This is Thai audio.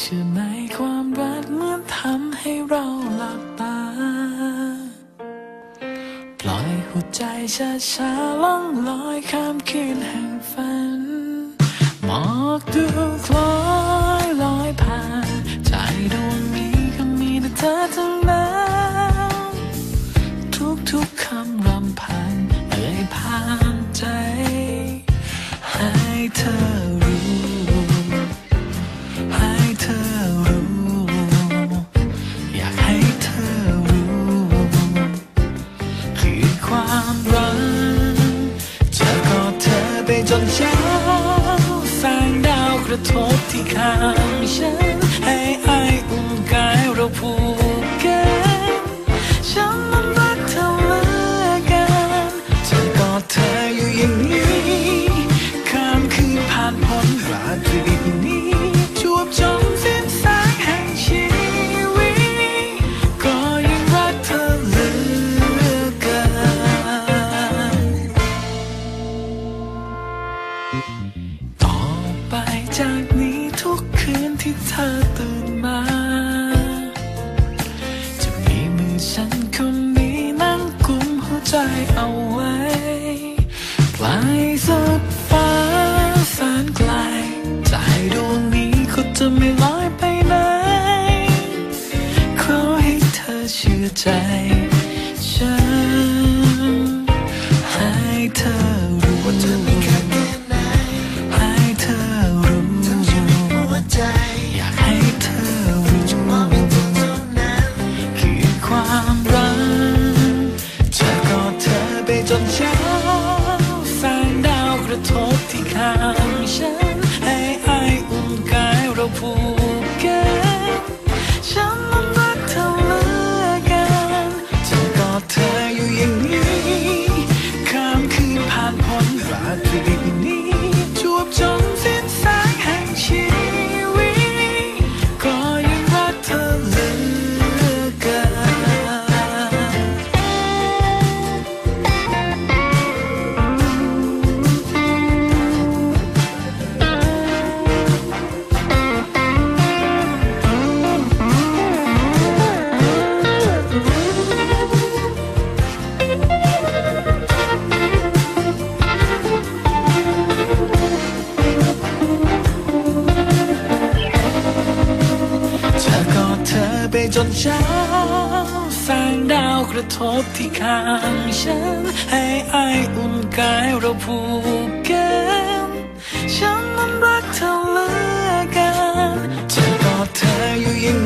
เชื่อในความรักเหมื่อนทำให้เราหลับตา ปล่อยหัวใจช้าช้าล่องลอยข้ามคืนแห่งฝัน หมอกดูคล้อยลอยผ่าน ใจดวงนี้ก็มีแต่เธอทั้งนั้น ความรักเธอกอดเธอไปจนเช้าแสงดาวกระทบที่ข้างฉันให้ไออุ่นกายเราผูก ที่เธอตื่นมา จะมีมือฉันคนนี้นั่งกุมหัวใจเอาไว้ไกลสุดฟ้าแสนไกลใจดวงนี้ก็จะไม่ลอยไปไหน ขอให้เธอเชื่อใจฉัน ไปจนเช้าแสงดาวกระทบที่ข้างฉัน ให้ไออุ่นกายเราผูกกันฉันนั้นรักเธอเหลือเกันจะกอดเธออยู่อย่าง